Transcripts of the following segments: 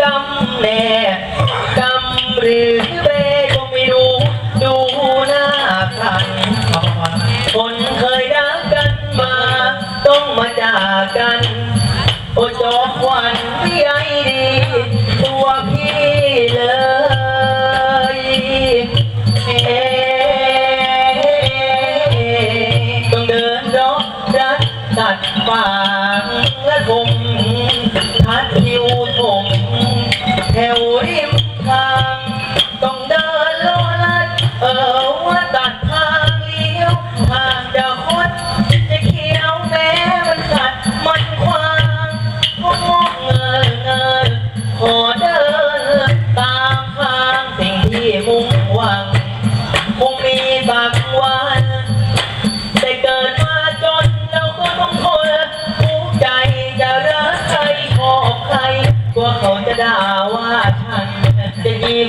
กำแน่กำหรือเบก็ไม่รู้ ดูหน้ากันคนเคยรักกันมา ต้องมาจากกัน โอ้จอมวัญพี่ไอดีตัวพี่เลยเอ๊ต้องเดินรอบรัดตัดฟางและผมทัดคิวผม แ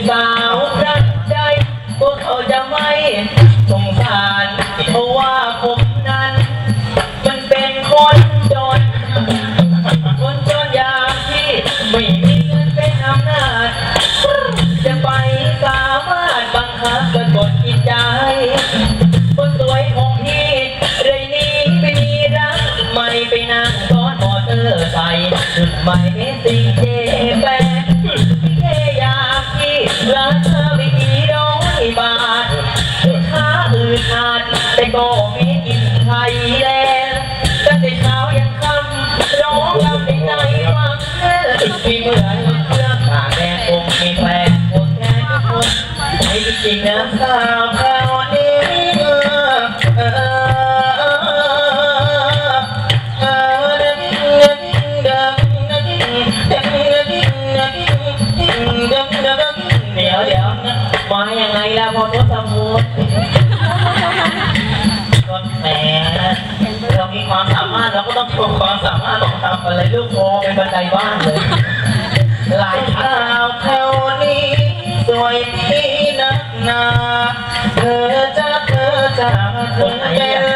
สาวรักใจกลัวเขาจะไม่สงสารเพราะว่าผมนั้น มันเป็นคนจน คนจนอย่างที่ไม่มีเงินเป็นอำนาจ จะไปสามารถบังคับสะกดจิตใจ คนสวยของพี่เรยนี้ไปมีรัก ไม่ไปนั่งซ้อนมอเตอร์ไซค์จุดหมายเอสิเจแป รักเธอไม่กี่ร้อยบาทค้าอื่นอาจแต่ก็ไม่กินไทยแลนด์ตั้งแต่เช้ายันค่ำร้องรำในใจฟังเออที่เมื่อไรเครื่องตาแม่คงมีแฟนคนแค่ทุกคนไม่จริงนะครับ ดี๋ยวเดี๋ยวมาอยังไงล่ะพอทศมูลก็แหมเรามีความสามารถเราก็ต้องโชว์ความสามารถของทำอะไรลูกโมเป็นบันไดบ้านเลยหลายคราวแถวนี้สวยดีนักหนา เธอจะเธอจะคนเป็น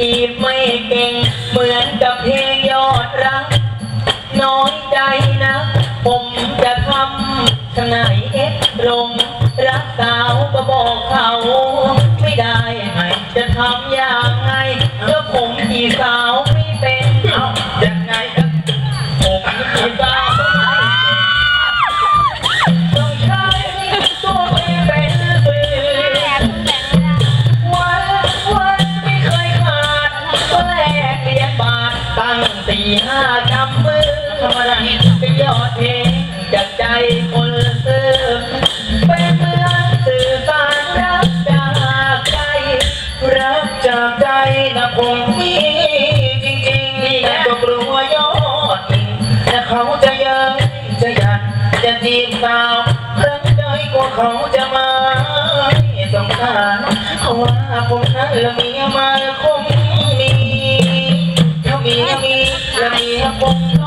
จีบไม่เก่งเหมือนกับเพลงยอดรัก น้อยใจนะ ผมจะทำทางไหนเอ็ดลง รักสาวก็บอกเขา ไม่ได้ไงจะทำ เพลงจากใจคนซื้อเป็นเมืองสื่อสารรักจากใจรักจากใจนะผมมีจริงๆแต่ก็กลัวยอดอิงแต่เขาจะเยังจะยันจะจีบสาวรักใจกว่าเขาจะมาสงสารเพราะว่าผมนั้นละเมียมาคงมีถ้ามีมีละเมียคง